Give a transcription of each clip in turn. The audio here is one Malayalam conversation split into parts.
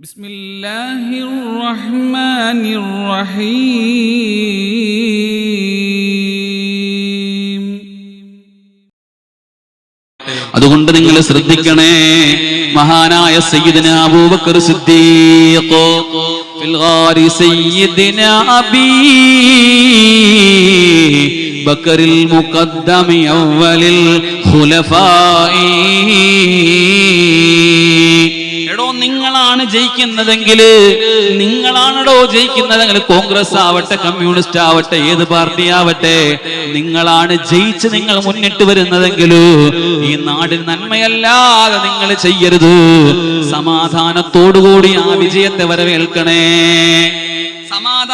بسم الله الرحمن الرحيم അതുകൊണ്ട് നിങ്ങൾ ശ്രദ്ധിക്കണേ മഹാനായ സയ്യിദിന അബൂബക്കർ സിദ്ദീഖ് ഫിൽ ഗാരി സയ്യിദിന അബീ ബക്കറിൽ മുഖദ്ദമി അവലിൽ ഖുലഫായി എടോ നിങ്ങളാണ് ജയിക്കുന്നതെങ്കിൽ നിങ്ങളാണടോ ജയിക്കുന്നതെങ്കിൽ കോൺഗ്രസ് ആവട്ടെ കമ്മ്യൂണിസ്റ്റ് ആവട്ടെ ഏത് പാർട്ടി ആവട്ടെ നിങ്ങളാണ് ജയിച്ച് നിങ്ങൾ മുന്നിട്ട് വരുന്നതെങ്കിൽ ഈ നാടിന് നന്മയല്ലാതെ നിങ്ങൾ ചെയ്യരുത്. സമാധാനത്തോടുകൂടി ആ വിജയത്തെ വരവേൽക്കണേ.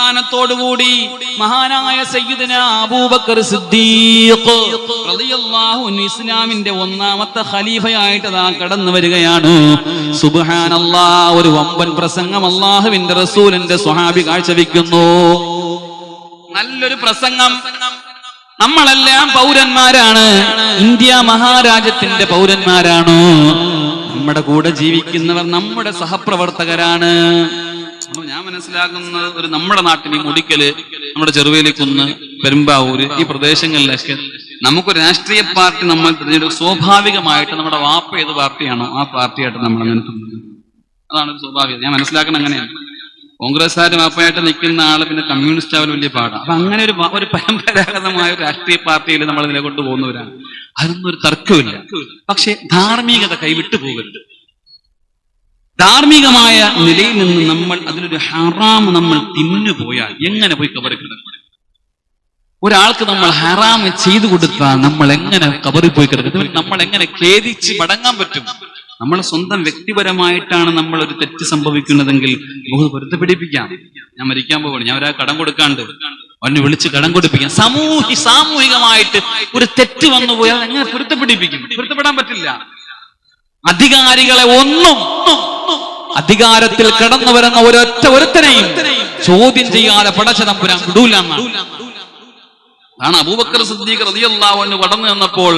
സമാധാനത്തോടുകൂടി മഹാനായ സയ്യിദിന അബൂബക്കർ സിദ്ദീഖ് ഇസ്ലാമിന്റെ ഒന്നാമത്തെ ഖലീഫയായിട്ട് ഇതാ കടന്നു വരികയാണ്. സുബ്ഹാനല്ലാ ഒരു വമ്പൻ പ്രസംഗം അള്ളാഹുവിന്റെ റസൂലിന്റെ സ്വഹാബി കാഴ്ചവെക്കുന്നു. നല്ലൊരു പ്രസംഗം. നമ്മളെല്ലാം പൗരന്മാരാണ്. ഇന്ത്യ മഹാരാജ്യത്തിന്റെ പൗരന്മാരാണ്. നമ്മുടെ കൂടെ ജീവിക്കുന്നവർ നമ്മുടെ സഹപ്രവർത്തകരാണ്. അപ്പൊ ഞാൻ മനസ്സിലാക്കുന്നത് ഒരു നമ്മുടെ നാട്ടിൽ ഈ മുടിക്കൽ നമ്മുടെ ചെറുവേലിക്കുന്ന് പെരുമ്പാവൂര് ഈ പ്രദേശങ്ങളിലൊക്കെ നമുക്കൊരു രാഷ്ട്രീയ പാർട്ടി നമ്മൾ തിരഞ്ഞെടുക്കും സ്വാഭാവികമായിട്ട് നമ്മുടെ വാപ്പ ഏത് പാർട്ടിയാണോ ആ പാർട്ടിയായിട്ട് നമ്മൾ അങ്ങനെ. അതാണ് ഒരു സ്വാഭാവികം ഞാൻ മനസ്സിലാക്കണം അങ്ങനെയാണ്. കോൺഗ്രസ്സുകാരും വാപ്പയായിട്ട് നിൽക്കുന്ന ആൾ പിന്നെ കമ്മ്യൂണിസ്റ്റ് ആവലും വലിയ പാടാണ് അപ്പൊ അങ്ങനെ ഒരു ഒരു പരമ്പരാഗതമായ രാഷ്ട്രീയ പാർട്ടിയിൽ നമ്മൾ നിലകൊണ്ടു പോകുന്നവരാണ് അതൊന്നും ഒരു തർക്കമില്ല പക്ഷെ ധാർമ്മികത കൈവിട്ടു പോകരുത്. ധാർമ്മികമായ നിലയിൽ നിന്ന് നമ്മൾ അതിലൊരു ഹറാം നമ്മൾ തിന്നു പോയാൽ എങ്ങനെ പോയി കബറി കിടക്കും? ഒരാൾക്ക് നമ്മൾ ഹറാം ചെയ്തു കൊടുത്താൽ നമ്മൾ എങ്ങനെ കബറി പോയി കിടക്കും? നമ്മൾ എങ്ങനെ ഖേദിച്ച് മടങ്ങാൻ പറ്റും? നമ്മൾ സ്വന്തം വ്യക്തിപരമായിട്ടാണ് നമ്മൾ ഒരു തെറ്റ് സംഭവിക്കുന്നതെങ്കിൽ നമുക്ക് പൊരുത്തപ്പെടിപ്പിക്കാം ഞാൻ മരിക്കാൻ പോവാണ്. ഞാൻ ഒരാൾ കടം കൊടുക്കാണ്ട് അവനെ വിളിച്ച് കടം കൊടുപ്പിക്കാം. സമൂഹി സാമൂഹികമായിട്ട് ഒരു തെറ്റ് വന്നു പോയാൽ എങ്ങനെ പൊരുത്തപ്പെടിപ്പിക്കും? പൊരുത്തപ്പെടാൻ പറ്റില്ല. അധികാരികളെ ഒന്നും അധികാരത്തിൽ കടന്നു വരുന്ന ഒരൊറ്റ ഒരുത്തനെയും ചോദ്യം ചെയ്യാതെ പടച്ചതമ്പുരാൻ തമ്പുരാൻ വിടൂല അബൂബക്കർ സിദ്ദീഖ് റതിയല്ലാഹുവിന് കടന്നു വന്നപ്പോൾ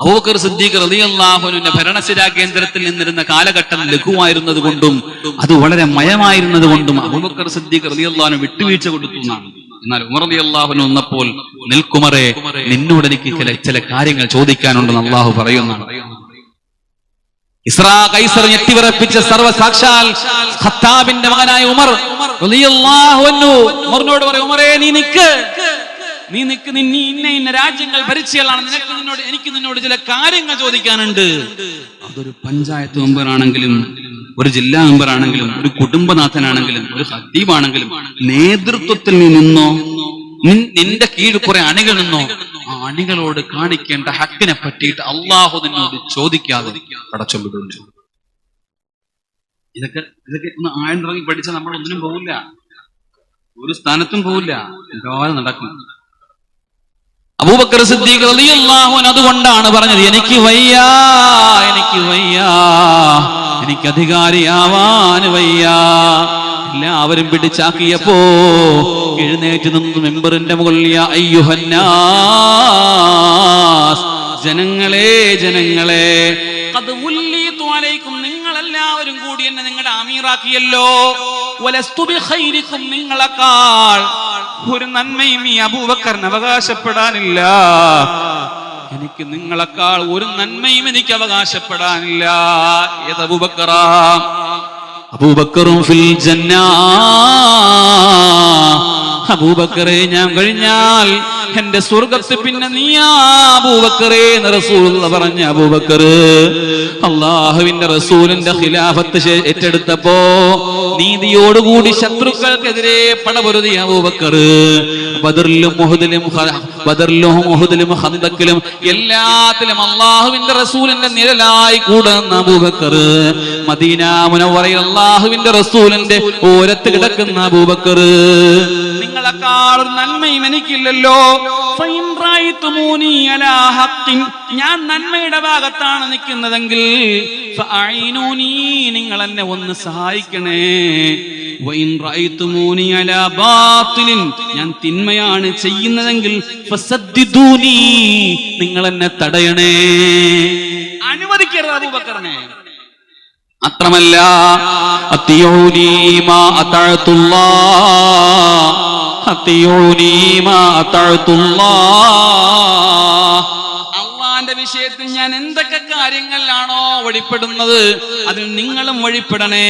അബൂബക്കർ സിദ്ദീഖ് റതിയല്ലാഹുവിന്റെ ഭരണശിരാ കേന്ദ്രത്തിൽ നിന്നിരുന്ന കാലഘട്ടം ലഘുവായിരുന്നത് കൊണ്ടും അത് വളരെ മയമായിരുന്നത് കൊണ്ടും അബൂബക്കർ സിദ്ദീഖ് റതിയല്ലാഹുവിന് വിട്ടുവീഴ്ച കൊടുത്തു എന്നാൽ ഉമർ റളിയല്ലാഹുവിന് വന്നപ്പോൾ നിൽക്കുമറേ നിന്നോട് എനിക്ക് ചില ചില കാര്യങ്ങൾ ചോദിക്കാനുണ്ടെന്ന് അള്ളാഹു പറയുന്നതാണ് ഇസ്രാ കൈസർ ഞെട്ടിവിറപ്പിച്ച സർവ സാക്ഷാൽ ഖത്താബിന്റെ മകനായ ഉമർ ഉമറിനോട് പറയും ഉമറേ നീ നിക്ക്. നീ നിക്ക് നീ ഇന്ന ഇന്ന രാജ്യങ്ങൾ ഭരിച്ചയാളാണ്. നിനക്ക് നിന്നോട് എനിക്ക് നിന്നോട് ചില കാര്യങ്ങൾ ചോദിക്കാനുണ്ട്. അതൊരു പഞ്ചായത്ത് മെമ്പറാണെങ്കിലും ഒരു ജില്ലാ മെമ്പറാണെങ്കിലും ഒരു കുടുംബനാഥനാണെങ്കിലും ഒരു ഹത്തീബാണെങ്കിലും നേതൃത്വത്തിൽ നീ നിന്നോ? നിന്റെ കീഴിൽ കുറെ അണികൾ നിന്നോ? അണികളോട് കാണിക്കേണ്ട ഹക്കിനെ പറ്റിയിട്ട് അള്ളാഹു നിന്നോട് ചോദിക്കാതെ അടച്ചു ഇതൊക്കെ ഇതൊക്കെ ഒന്ന് ആഴ്ന്നിറങ്ങി പഠിച്ചാൽ നമ്മൾ ഒന്നിനും പോകില്ല ഒരു സ്ഥാനത്തും പോകില്ല എന്താതെ നടക്കും? അബൂബക്കർ സിദ്ദീഖ് അതുകൊണ്ടാണ് പറഞ്ഞത് എനിക്ക് വയ്യ എനിക്ക് വയ്യ എനിക്ക് അധികാരിയാവാൻ വയ്യ. എല്ലാവരും പിടിച്ചാക്കിയപ്പോ എഴുന്നേറ്റ് നിന്ന് മെമ്പറിന്റെ മുകളിൽ അയ്യുഹന്നാസ് ജനങ്ങളെ ജനങ്ങളെ നിങ്ങളെല്ലാവരും കൂടി എന്നെ നിങ്ങളുടെ അമീറാക്കിയല്ലോ. നിങ്ങളെക്കാൾ ഒരു നന്മയും ഈ അബൂബക്കറിന് അവകാശപ്പെടാനില്ല. എനിക്ക് നിങ്ങളെക്കാൾ ഒരു നന്മയും എനിക്ക് അവകാശപ്പെടാനില്ല. ഏത് അബൂബക്കറാ? അബൂബക്കറും ഫിൽ ജന്ന. അബൂബക്കറെ ഞാൻ കഴിഞ്ഞാൽ എന്റെ സ്വർഗത്ത് പിന്നെ നീയാ അബൂബക്കറേ റസൂലുള്ള പറഞ്ഞ അബൂബക്കർ അള്ളാഹുവിന്റെ റസൂലിന്റെ ഖിലാഫത്ത് ഏറ്റെടുത്തപ്പോ നീതിയോടുകൂടി ശത്രുക്കൾക്കെതിരെ പടപൊരുതി അബൂബക്കർ ബദറിലും മുഹദിലും ബദറിലും മുഹദിലും ഹന്തക്കിലും എല്ലാത്തിലും അള്ളാഹുവിന്റെ റസൂലിന്റെ നിഴലായി കൂടുന്ന അബൂബക്കർ മദീന അള്ളാഹുവിന്റെ റസൂലിന്റെ ഓരത്ത് കിടക്കുന്ന അബൂബക്കർ നിങ്ങളെക്കാൾ നന്മയും എനിക്കില്ലല്ലോ. ഞാൻ നന്മയുടെ ഭാഗത്താണ് നിൽക്കുന്നതെങ്കിൽ നിങ്ങൾ എന്നെ ഒന്ന് സഹായിക്കണേ. ഞാൻ തിന്മയാണ് ചെയ്യുന്നതെങ്കിൽ നിങ്ങൾ എന്നെ തടയണേ. അനുവദിക്കരുത് അബൂബക്കറിനെ. അത്രമല്ല അത്തിയോനീ മാ അത്തഴത്തുള്ളാ അള്ളാന്റെ വിഷയത്തിൽ ഞാൻ എന്തൊക്കെ കാര്യങ്ങളിലാണോ വഴിപ്പെടുന്നത് അതിൽ നിങ്ങളും വഴിപ്പെടണേ.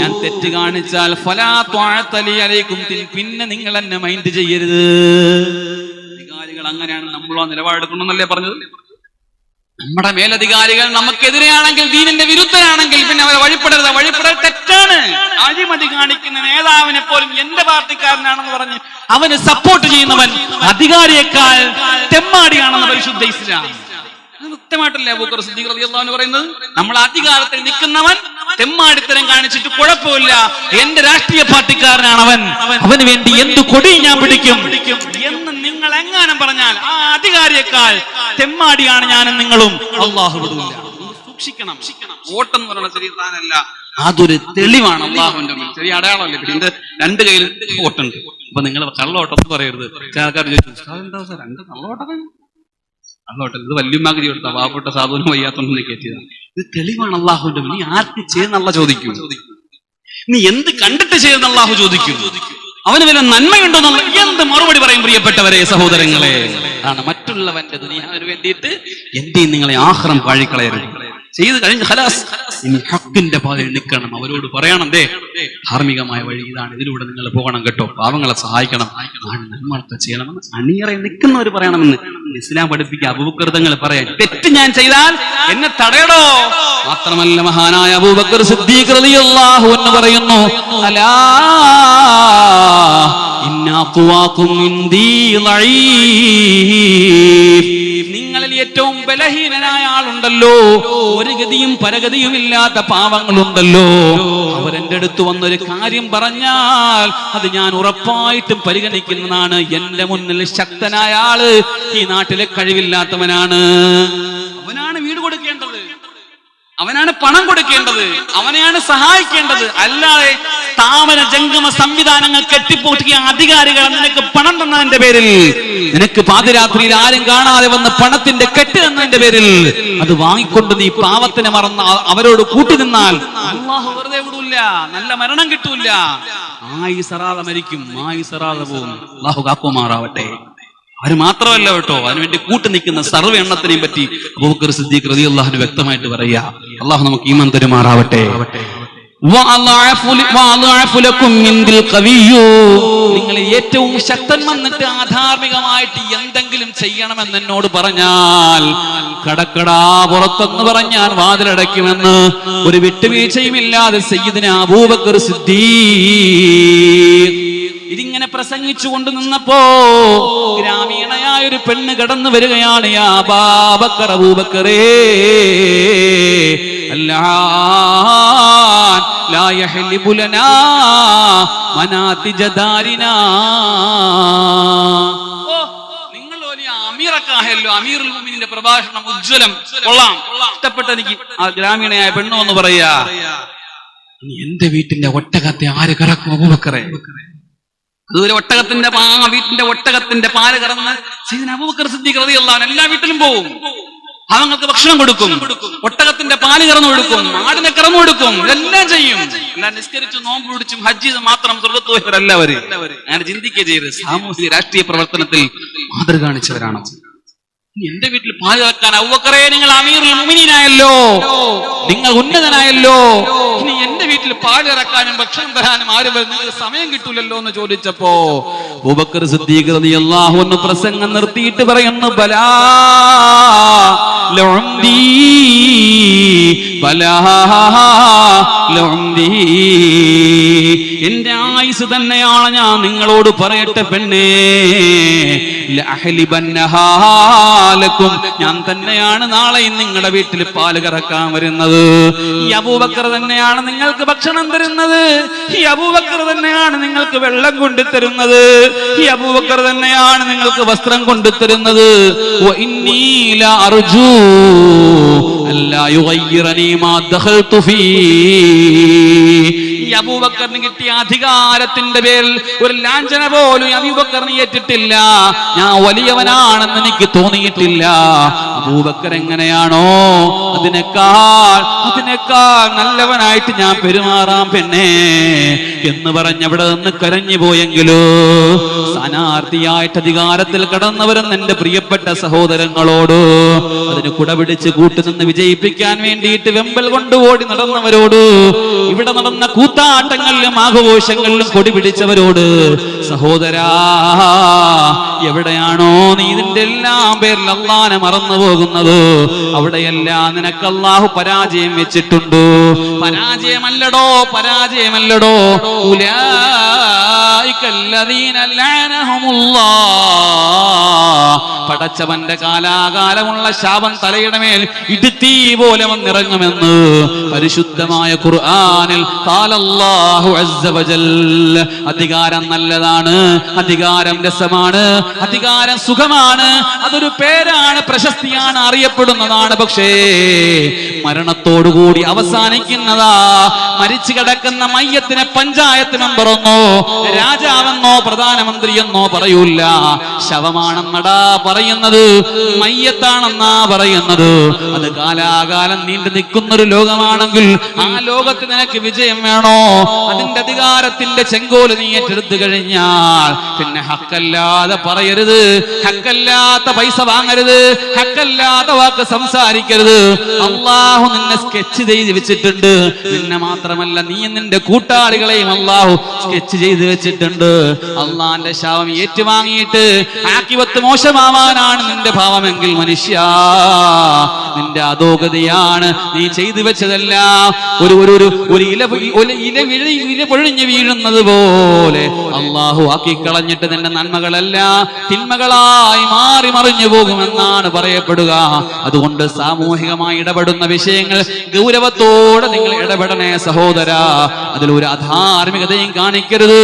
ഞാൻ തെറ്റ് കാണിച്ചാൽ ഫലാ ത്വാഅത്തലി അലൈക്കും. തിൻ- പിന്നെ നിങ്ങൾ എന്നെ മൈൻഡ് ചെയ്യരുത്. കാര്യങ്ങൾ അങ്ങനെയാണ് നമ്മളോ നിലപാടെടുക്കണമെന്നല്ലേ പറഞ്ഞത്? നമ്മുടെ മേലധികാരികൾ നമുക്കെതിരെയാണെങ്കിൽ ദീനിന്റെ വിരുദ്ധരാണെങ്കിൽ പിന്നെ അവരെ വഴിപ്പെടരുത്. വഴിപ്പെടൽ തെറ്റാണ്. അഴിമതി കാണിക്കുന്ന നേതാവിനെ പോലും എന്റെ പാർട്ടിക്കാരനാണെന്ന് പറഞ്ഞ് അവന് സപ്പോർട്ട് ചെയ്യുന്നവൻ അധികാരിയേക്കാൾ തെമ്മാടിയാണെന്ന് പരിശുദ്ധ കൃത്യമായിട്ടല്ലേ അബൂക്കർ സിദ്ദീഖ് പറയുന്നത്? നമ്മൾ അധികാരത്തിൽ നിൽക്കുന്നവൻ തെമ്മാടിത്തരം കാണിച്ചിട്ട് കുഴപ്പമില്ല. എന്റെ രാഷ്ട്രീയ പാർട്ടിക്കാരനാണ് അവൻ അവന് വേണ്ടി എന്ത് കൊടി ഞാൻ പിടിക്കും. എന്ന് എങ്ങാനും പറഞ്ഞാൽ ആ അധികാരിയേക്കാൾ തെമ്മാടിയാണ് ഞാനും നിങ്ങളും. അള്ളാഹു സൂക്ഷിക്കണം. വോട്ടെന്ന് പറയുന്ന ചെറിയ സാധനമല്ല. അതൊരു തെളിവാണ് അള്ളാഹുവിന്റെ ചെറിയ അടയാളമല്ലേ പിന്നെ? രണ്ട് കയ്യിൽ ഓട്ടുണ്ട് അപ്പൊ നിങ്ങൾ കള്ളവോട്ടം പറയരുത്. ചില ആൾക്കാർ ചോദിച്ചു "ഉസ്താദ് എന്താ സാർ രണ്ട് കള്ളോട്ടം കള്ളോട്ടം ഇത് വല്യമാഗതി കൊടുത്ത പാവപ്പെട്ട സാധുവിനും വയ്യാത്തോണ്ട് കയറ്റിയതാണ് ഇത് തെളിവാണ് അള്ളാഹുവിന്റെ. നീ ആർക്ക് ചെയ്യുന്ന ചോദിക്കൂ. നീ എന്ത് കണ്ടിട്ട് ചെയ്യുന്ന അള്ളാഹു ചോദിക്കും. അവന് വല്ല നന്മയുണ്ടോ എന്നുള്ള എന്ത് മറുപടി പറയും പ്രിയപ്പെട്ടവരെ സഹോദരങ്ങളെ? ആണ് മറ്റുള്ളവന്റെ ദുനിയാവിന് വേണ്ടിയിട്ട് എന്റെയും നിങ്ങളെ ആഹ്റം പാഴിക്കളയരുത്. ചെയ്ത് കഴിഞ്ഞ് ഹലാസ് ഇനി ഹക്കിന്റെ പാതയിൽ നിൽക്കണം. അവരോട് പറയണം ദേ ധാർമ്മികമായ വഴി ഇതാണ്. ഇതിലൂടെ നിങ്ങൾ പോകണം കേട്ടോ. പാവങ്ങളെ സഹായിക്കണം. ആണ് നന്മളൊക്കെ ചെയ്യണമെന്ന് അണിയറയിൽ നിൽക്കുന്നവർ പറയണമെന്ന്. ഇസ്ലാം പഠിപ്പിക്കുക അപൂകൃതങ്ങൾ പറയാൻ. തെറ്റ് ഞാൻ ചെയ്താൽ എന്നെ തടയടോ. മാത്രമല്ല മഹാനായ അബൂബക്കർ സിദ്ദീഖ് റളിയല്ലാഹു എന്ന് പറയുന്നു അലാ ഇന്നാ ഖുവാക്കും ഇൻദീ ളഈഫ്. നിങ്ങളിൽ ഏറ്റവും ബലഹീനനായ ആളുണ്ടല്ലോ. ഒരു ഗതിയും പരഗതിയും ഇല്ലാത്ത പാവങ്ങളുണ്ടല്ലോ അവരെന്റെ അടുത്ത് വന്നൊരു കാര്യം പറഞ്ഞാൽ അത് ഞാൻ ഉറപ്പായിട്ടും പരിഗണിക്കുന്നതാണ്. എന്റെ മുന്നിൽ ശക്തനായ ആൾ ഈ നാട്ടിലെ കഴിവില്ലാത്തവനാണ്. അവനാണ് പണം കൊടുക്കേണ്ടത് അവനെയാണ് സഹായിക്കേണ്ടത്. അല്ലാതെ സ്ഥാപന ജംഗമ സംവിധാനങ്ങൾ കെട്ടിപ്പൂട്ടിയ അധികാരികൾ നിനക്ക് പണം തന്നതിന്റെ പേരിൽ നിനക്ക് പാതിരാത്രിയിൽ ആരും കാണാതെ വന്ന പണത്തിന്റെ കെട്ട് തന്നതിന്റെ പേരിൽ അത് വാങ്ങിക്കൊണ്ട് നീ പാവത്തിനെ മറന്ന അവരോട് കൂട്ടി നിന്നാൽ വെറുതെ വിടൂല്ല നല്ല മരണം കിട്ടൂല ആയി മരിക്കും ആയി പോകും അള്ളാഹു കാക്കുമാറാവട്ടെ. അവർ മാത്രമല്ല കേട്ടോ അതിനുവേണ്ടി കൂട്ടു നിൽക്കുന്ന സർവ എണ്ണത്തിനെയും പറ്റി അബൂബക്കർ സിദ്ദീഖ് റതി അള്ളാഹുന് വ്യക്തമായിട്ട് പറയാ അള്ളാഹു നമുക്ക് ഈമാൻ തരുമാറാവട്ടെ. നിങ്ങൾ ഏറ്റവും ശക്തൻ വന്നിട്ട് ആധാർമികമായിട്ട് എന്തെങ്കിലും ചെയ്യണമെന്ന് എന്നോട് പറഞ്ഞാൽ കടക്കടാ പുറത്തെന്ന് പറഞ്ഞാൽ വാതിലടയ്ക്കുമെന്ന് ഒരു വിട്ടുവീഴ്ചയും ഇല്ലാതെ സയ്യിദിനെ അബൂബക്കർ സിദ്ദീഖ് ഇതിങ്ങനെ പ്രസംഗിച്ചു കൊണ്ട് നിന്നപ്പോ ഗ്രാമീണയായ ഒരു പെണ്ണ് കടന്നു വരികയാണ് യാ ബാബക്കർ അബൂബക്കറേ നിങ്ങൾ വലിയ അമീറക്കാഹല്ലോ അമീറുൽ മുഅ്മിനീന്റെ പ്രഭാഷണം ഉജ്ജ്വലം കൊള്ളാം. ഇഷ്ടപ്പെട്ട എനിക്ക് ഗ്രാമീണയായ പെണ്ണു എന്ന് പറയാ എന്റെ വീട്ടിന്റെ ഒട്ടകത്തെ ആര് കറക്കും അബൂബക്കറെ? അതുപോലെ ഒട്ടകത്തിന്റെ ആ വീട്ടിന്റെ ഒട്ടകത്തിന്റെ പാൽ കറന്ന് സയ്യിദ്ന അബൂബക്കർ സിദ്ദീഖ് എല്ലാ വീട്ടിലും പോവും. അവങ്ങൾക്ക് ഭക്ഷണം കൊടുക്കും. ഒട്ടകത്തിന്റെ പാൽ കറന്നു കൊടുക്കും. ആടിനെ കറന്നു കൊടുക്കും. ഇതെല്ലാം ചെയ്യും. എന്നാൽ നിസ്കരിച്ചു നോമ്പ് പിടിച്ചും ഹജ്ജി മാത്രം സ്വർഗത്ത് അവർ. ഞാൻ ചിന്തിക്കുക ചെയ്ത് സാമൂഹിക രാഷ്ട്രീയ പ്രവർത്തനത്തിൽ മാതൃ കാണിച്ചവരാണ്. എന്റെ വീട്ടിൽ പാൽ കറക്കാൻ ഔവക്കറേ നിങ്ങൾ അമീർ മുഅ്മിനീനായല്ലോ. നിങ്ങൾ ഉന്നതനായല്ലോ. ഇനി എന്റെ വീട്ടിൽ പാലിറക്കാനും ഭക്ഷണം തരാനും ആരും വരും. നിങ്ങൾക്ക് സമയം കിട്ടൂലല്ലോ എന്ന് ചോദിച്ചപ്പോ അബൂബക്കർ സിദ്ദീഖ് പ്രസംഗം നിർത്തിയിട്ട് പറയുന്നു ബലാ ബലാ എന്റെ ആയുസ് തന്നെയാണ് ഞാൻ നിങ്ങളോട് പറയട്ടെ പെണ്ണേ. ഞാൻ തന്നെയാണ് നാളെയും നിങ്ങളുടെ വീട്ടിൽ പാൽ കറക്കാൻ വരുന്നത്. ഈ അബൂബക്കർ തന്നെയാണ് നിങ്ങൾക്ക് ഭക്ഷണം തരുന്നത്. ഈ അബൂബക്കർ തന്നെയാണ് നിങ്ങൾക്ക് വെള്ളം കൊണ്ടു തരുന്നത്. ഈ അബൂബക്കർ തന്നെയാണ് നിങ്ങൾക്ക് വസ്ത്രം കൊണ്ടു തരുന്നത്. അർജൂ. യുഗയ്യിറനീ മാ ദഖൽതു ഫീ. അബൂബക്കറിന് കിട്ടിയ അധികാരത്തിന്റെ പേരിൽ ഒരു ലാഞ്ചന പോലും അബൂബക്കറിന് ഏറ്റിട്ടില്ല. ഞാൻ വലിയവനാണെന്ന് എനിക്ക് തോന്നിയിട്ടില്ല. അബൂബക്കർ എങ്ങനെയാണോ അതിനേക്കാൾ അതിനേക്കാൾ നല്ലവനായിട്ട് ഞാൻ പെരുമാറാം പെണ്ണേ എന്ന് പറഞ്ഞ് അവിടെ നിന്ന് കരഞ്ഞു പോയെങ്കിലോ സ്ഥാനാർത്ഥിയായിട്ട് അധികാരത്തിൽ കടന്നവരും എന്റെ പ്രിയപ്പെട്ട സഹോദരങ്ങളോട് അതിന് കുടപിടിച്ച് കൂട്ടുനിന്ന് വിജയിപ്പിക്കാൻ വേണ്ടിയിട്ട് വെമ്പൽ കൊണ്ട് ഓടി നടന്നവരോട് ഇവിടെ നടന്ന കൂത്താട്ടങ്ങളിലും ആഘോഷങ്ങളിലും കൊടി പിടിച്ചവരോട് സഹോദരാ എവിടെയാണോ നീ ഇതിന്റെ എല്ലാം പേരിൽ അള്ളാനെ മറന്നു പോകുന്നത് അവിടെയെല്ലാം നിനക്ക് പരാജയം വെച്ചിട്ടുണ്ട് പരാജയമല്ലടോ പരാജയമല്ലടോ. പടച്ചവന്റെ കാലാകാലമുള്ള ശാപം തലയുടെ മേൽ ഇടുത്തീ പോലെ വന്നിറങ്ങുമെന്ന് പരിശുദ്ധമായ ഖുർആാനിൽ അധികാരം നല്ലതാണ് അധികാരം രസമാണ് അധികാരം സുഖമാണ്. അതൊരു പേരാണ് പ്രശസ്തിയാണ് അറിയപ്പെടുന്നതാണ്. പക്ഷേ മരണത്തോടുകൂടി അവസാനിക്കുന്നതാ. മരിച്ചു കിടക്കുന്ന മയ്യത്തിനെ പഞ്ചായത്ത് മെമ്പർ ഒന്നോ രാജാവെന്നോ പ്രധാനമന്ത്രിയെന്നോ പറയൂല ശവമാണെന്നടാ പറയുന്നത്. മയ്യത്താണെന്നാ പറയുന്നത്. അത് കാലാകാലം നീണ്ടു നിൽക്കുന്നൊരു ലോകമാണെങ്കിൽ ആ ലോകത്ത് നിനക്ക് വിജയം വേണോ? അതിന്റെ അധികാരത്തിന്റെ ചെങ്കോൽ നീ ഏറ്റെടുത്തു കഴിഞ്ഞാൽ പിന്നെ ഹക്കല്ലാതെ പറയരുത്. ഹക്കല്ലാത്ത പൈസ വാങ്ങരുത്. ഹക്കല്ലാത്ത വാക്ക് സംസാരിക്കരുത്. അള്ളാഹു നിന്നെ സ്കെച്ച് ചെയ്ത് വെച്ചിട്ടുണ്ട്. നിന്നെ മാത്രമല്ല നീ നിന്റെ കൂട്ടാളികളെയും അള്ളാഹു സ്കെച്ച് ചെയ്ത് വെച്ചിട്ടുണ്ട്. അള്ളാന്റെ ശാപം ഏറ്റുവാങ്ങിയിട്ട് ആക്കിവത്ത് മോശമാവാനാണ് നിന്റെ ഭാവമെങ്കിൽ മനുഷ്യ. നിന്റെ അധോഗതിയാണ് നീ ചെയ്തു വെച്ചതെല്ലാം. ഒരു ഒരു ഒരു ഒരു ഇല ഇല വിഴി ഇല പൊഴിഞ്ഞ് വീഴുന്നത് പോലെ അള്ളാഹു ആക്കി കളഞ്ഞിട്ട് നിന്റെ നന്മകളല്ല തിന്മകളായി മാറി മറിഞ്ഞു പോകുമെന്നാണ് പറയപ്പെടുക. അതുകൊണ്ട് സാമൂഹികമായി ഇടപെടുന്ന വിഷയങ്ങൾ ഗൗരവത്തോടെ നിങ്ങൾ ഇടപെടണേ സഹോദര. അതിലൊരു അധാർമികതയും കാണിക്കരുത്.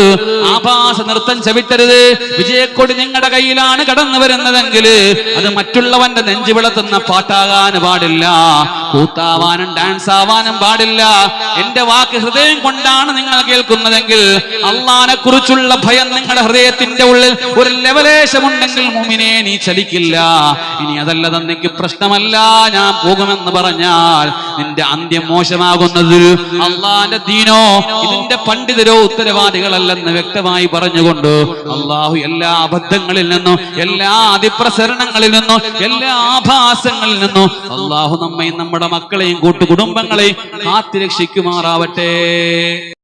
ആഭാസ നൃത്തം ചവിട്ടരുത്. വിജയക്കൊടി നിങ്ങളുടെ കയ്യിലാണ് കടന്നു വരുന്നതെങ്കിൽ അത് മറ്റുള്ളവന്റെ നെഞ്ചു വിളത്തുന്ന പാട്ടാകാൻ പാടില്ല. കൂത്താവാനും ഡാൻസ് ആവാനും പാടില്ല. എന്റെ വാക്ക് ഹൃദയം കൊണ്ടാണ് നിങ്ങൾ കേൾക്കുന്നതെങ്കിൽ അള്ളാനെ കുറിച്ചുള്ള ഭയം നിങ്ങളുടെ ഹൃദയത്തിന്റെ ഉള്ളിൽ ഒരു ലെവലേശമുണ്ടെങ്കിൽ മുമിനെ നീ ചലിക്കില്ല. ഇനി അതല്ല പ്രശ്നമല്ല. ഞാൻ പോകുമെന്ന് പറഞ്ഞാൽ നിന്റെ അന്ത്യം മോശമാകുന്നത് അള്ളാന്റെ ദീനോ ഇതിന്റെ പണ്ഡിതരോ ഉത്തരവാദികളല്ലെന്ന് വ്യക്തമായി പറഞ്ഞുകൊണ്ട് അള്ളാഹു എല്ലാ അബദ്ധങ്ങളിൽ നിന്നും എല്ലാ അതിപ്രസരണങ്ങളിൽ നിന്നും എല്ലാ ആഭാസങ്ങളിൽ നിന്നും അള്ളാഹു നമ്മയും നമ്മുടെ മക്കളെയും കൂട്ടുകുടുംബങ്ങളെയും കാത്തിരക്ഷിക്കുമാറാവട്ടെ.